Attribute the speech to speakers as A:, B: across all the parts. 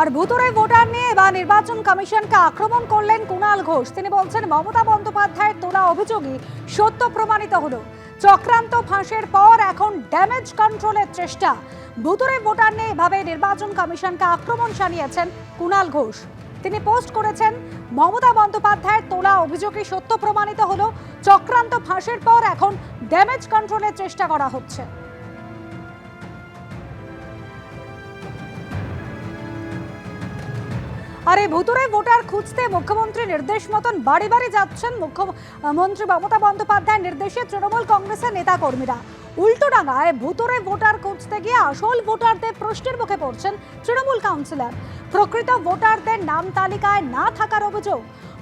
A: আর ভুতুরে ভোটার নিয়ে এবার নির্বাচন কমিশনকে আক্রমণ করলেন কুণাল ঘোষ। তিনি বলছেন, মমতা বন্দ্যোপাধ্যায়ের তোলা অভিযোগই সত্য প্রমাণিত হলো। চক্রান্ত ফাঁসের পর এখন ড্যামেজ কন্ট্রোলের চেষ্টা। ভুতুরে ভোটার নিয়ে এভাবে নির্বাচন কমিশনকে আক্রমণ জানিয়েছেন কুণাল ঘোষ। তিনি পোস্ট করেছেন, মমতা বন্দ্যোপাধ্যায়ের তোলা অভিযোগই সত্য প্রমাণিত হলো। চক্রান্ত ফাঁসের পর এখন ড্যামেজ কন্ট্রোলের চেষ্টা করা হচ্ছে। আর এই ভুতুরে ভোটার খুঁজতে মুখ্যমন্ত্রী নির্দেশ মতন বাড়ি বাড়ি যাচ্ছেন মুখ্যমন্ত্রী মমতা বন্দ্যোপাধ্যায়ের নির্দেশে তৃণমূল কংগ্রেসের নেতাকর্মীরা। উল্টোডাঙায় ভুতুরে ভোটার খুঁজতে গিয়ে আসল ভোটারদের প্রশ্নের মুখে পড়ছেন তৃণমূল কাউন্সিলর। প্রকৃত ভোটারদের নাম তালিকায় না থাকার অভিযোগ।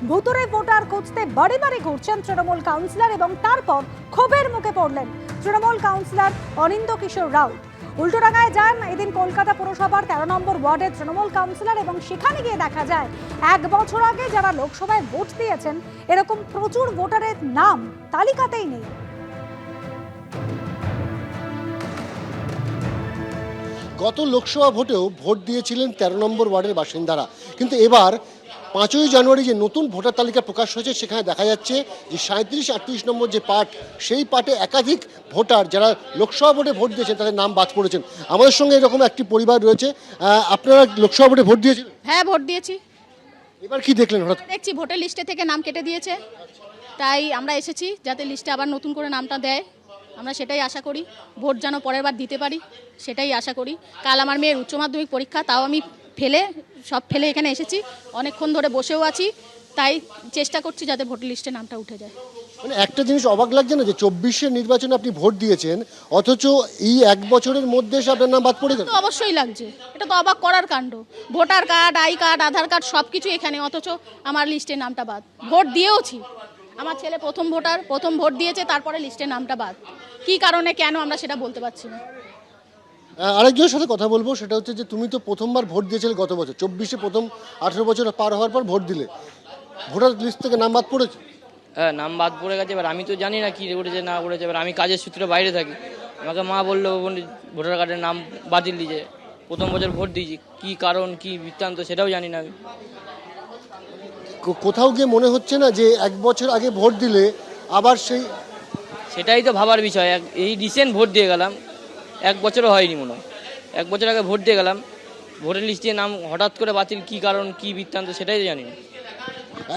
A: ভুতুরে ভোটার খুঁজতে বাড়ি বাড়ি ঘুরছেন তৃণমূল কাউন্সিলর এবং তারপর ক্ষোভের মুখে পড়লেন তৃণমূল কাউন্সিলর অনিন্দ কিশোর রাউত। উল্টোডাঙায় যান এদিন কলকাতা পুরসভার তেরো নম্বর ওয়ার্ডের তৃণমূল কাউন্সিলর এবং সেখানে গিয়ে দেখা যায়, এক বছর আগে যারা লোকসভায় ভোট দিয়েছেন, এরকম প্রচুর ভোটারের নাম তালিকাতেই নেই।
B: গত লোকসভা ভোটেও ভোট দিয়েছিলেন তেরো নম্বর ওয়ার্ডের বাসিন্দারা। কিন্তু এবার পাঁচই জানুয়ারি যে নতুন ভোটার তালিকা প্রকাশ হয়েছে সেখানে দেখা যাচ্ছে যে সাঁত্রিশ আটত্রিশ নম্বর যে পার্ট সেই পার্টে একাধিক ভোটার যারা লোকসভা ভোটে ভোট দিয়েছেন তাদের নাম বাদ পড়েছেন। আমাদের সঙ্গে এরকম একটি পরিবার রয়েছে। আপনারা লোকসভা ভোটে ভোট দিয়েছিলেন?
C: হ্যাঁ ভোট দিয়েছি।
B: এবার কি দেখলেন হঠাৎ?
C: দেখছি ভোটার লিস্টে থেকে নাম কেটে দিয়েছে। তাই আমরা এসেছি যাতে লিস্টে আবার নতুন করে নামটা দেয়। আমরা সেটাই আশা করি। ভোট যেন পরের বার দিতে পারি সেটাই আশা করি। কাল আমার মেয়ের উচ্চ মাধ্যমিক পরীক্ষা তাও আমি ফেলে সব ফেলে এখানে এসেছি। অনেকক্ষণ ধরে বসেও আছি তাই চেষ্টা করছি যাতে ভোটার লিস্টে নামটা উঠে যায়।
B: মানে একটা জিনিস অবাক লাগছে না যে চব্বিশের নির্বাচনে আপনি ভোট দিয়েছেন অথচ এই এক বছরের মধ্যে এসে আপনার নাম বাদ পড়ে গেল।
C: অবশ্যই লাগছে এটা তো অবাক করার কাণ্ড। Voter card I card Aadhaar card সব কিছু এখানে অথচ আমার লিস্টে নামটা বাদ। ভোট দিয়েওছি। আমার ছেলে প্রথম ভোটার প্রথম ভোট দিয়েছে তারপরে লিস্টে নামটা বাদ। কি কারণে কেন আমরা সেটা বলতে পারছি না?
B: আরেকজনের সাথে কথা বলব সেটা হচ্ছে যে তুমি তো প্রথমবার ভোট দিয়েছিলে গত বছর। চব্বিশে প্রথম আঠেরো বছর পার হওয়ার পর ভোট দিলে। ভোটার লিস্ট থেকে নাম বাদ পড়েছে?
D: হ্যাঁ নাম বাদ পড়ে গেছে এবার আমি তো জানি না কি করেছে না করেছে এবার আমি কাজের সূত্রে বাইরে থাকি। আমাকে মা বলল বলি, ভোটার কার্ডের নাম বাতিল দিয়েছে। প্রথম বছর ভোট দিয়েছি কি কারণ কি বৃত্তান্ত সেটাও জানি না আমি।
B: কো- কোথাও গিয়ে মনে হচ্ছে না যে এক বছর আগে ভোট দিলে আবার সেই
D: সেটাই তো ভাবার বিষয়। এক এই রিসেন্ট ভোট দিয়ে গেলাম। এক বছরও হয়নি মনে হয়। এক বছর আগে ভোট দিয়ে গেলাম। ভোটের লিস্টে নাম হঠাৎ করে বাতিল, কি কারণ, কি বৃত্তান্ত সেটাই জানি না।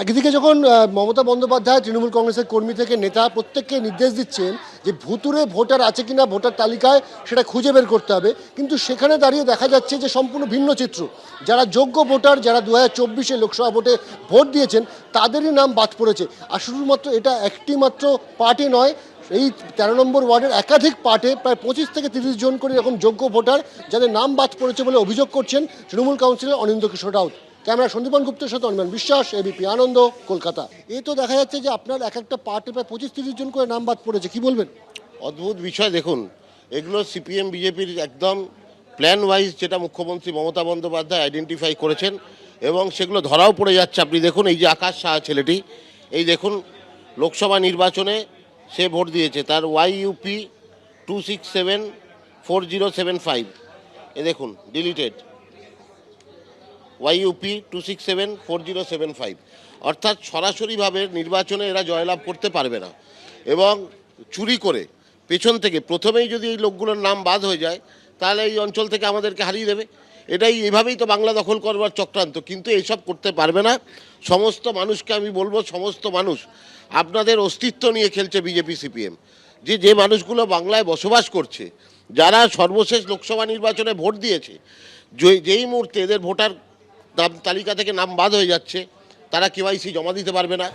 B: একদিকে যখন মমতা বন্দ্যোপাধ্যায় তৃণমূল কংগ্রেসের কর্মী থেকে নেতা প্রত্যেককে নির্দেশ দিচ্ছেন যে ভুতুরে ভোটার আছে কিনা ভোটার তালিকায় সেটা খুঁজে বের করতে হবে। কিন্তু সেখানে দাঁড়িয়ে দেখা যাচ্ছে যে সম্পূর্ণ ভিন্ন চিত্র। যারা যোগ্য ভোটার, যারা দু হাজার চব্বিশে লোকসভা ভোটে ভোট দিয়েছেন, তাদেরই নাম বাদ পড়েছে। আর শুধুমাত্র এটা একটি মাত্র পার্টি নয় এই তেরো নম্বর ওয়ার্ডের একাধিক পার্টে প্রায় পঁচিশ থেকে তিরিশ জন করে এরকম যোগ্য ভোটার যাদের নাম বাদ পড়েছে বলে অভিযোগ করছেন তৃণমূল কাউন্সিলর অনিন্দ কিশোর রাউত। ক্যামেরা সন্দীপন গুপ্তের সাথে অনিমান বিশ্বাস এবিপি আনন্দ, কলকাতা। এই তো দেখা যাচ্ছে যে আপনার এক একটা পার্টে প্রায় পঁচিশ তিরিশ জন করে নাম বাদ পড়েছে, কি বলবেন?
E: অদ্ভুত বিষয়, দেখুন, এগুলো সিপিএম, বিজেপির একদম প্ল্যান ওয়াইজ যেটা মুখ্যমন্ত্রী মমতা বন্দ্যোপাধ্যায় আইডেন্টিফাই করেছেন এবং সেগুলো ধরাও পড়ে যাচ্ছে। আপনি দেখুন, এই যে আকাশ সাহা ছেলেটি, এই দেখুন, লোকসভা নির্বাচনে সে ভোট দিয়েছে। তার Y UP two six seven four zero seven five এ দেখুন deleted YUP two six seven four zero seven five অর্থাৎ সরাসরিভাবে নির্বাচনে এরা জয়লাভ করতে পারবে না। এবং চুরি করে পেছন থেকে, প্রথমেই যদি এই লোকগুলোর নাম বাদ হয়ে যায়, তাহলে এই অঞ্চল থেকে আমাদেরকে হারিয়ে দেবে। এটাই এভাবেই তো বাংলা দখল করবার চক্রান্ত। কিন্তু এইসব করতে পারবে না। সমস্ত মানুষকে আমি বলব, সমস্ত মানুষ আপনাদের অস্তিত্ব নিয়ে খেলছে বিজেপি, সিপিএম। যে যে মানুষগুলো বাংলায় বসবাস করছে, যারা সর্বশেষ লোকসভা নির্বাচনে ভোট দিয়েছে যেই মুহূর্তে এদের ভোটার তালিকা থেকে নাম বাদ হয়ে যাচ্ছে, তারা কেওয়াইসি জমা দিতে পারবে না।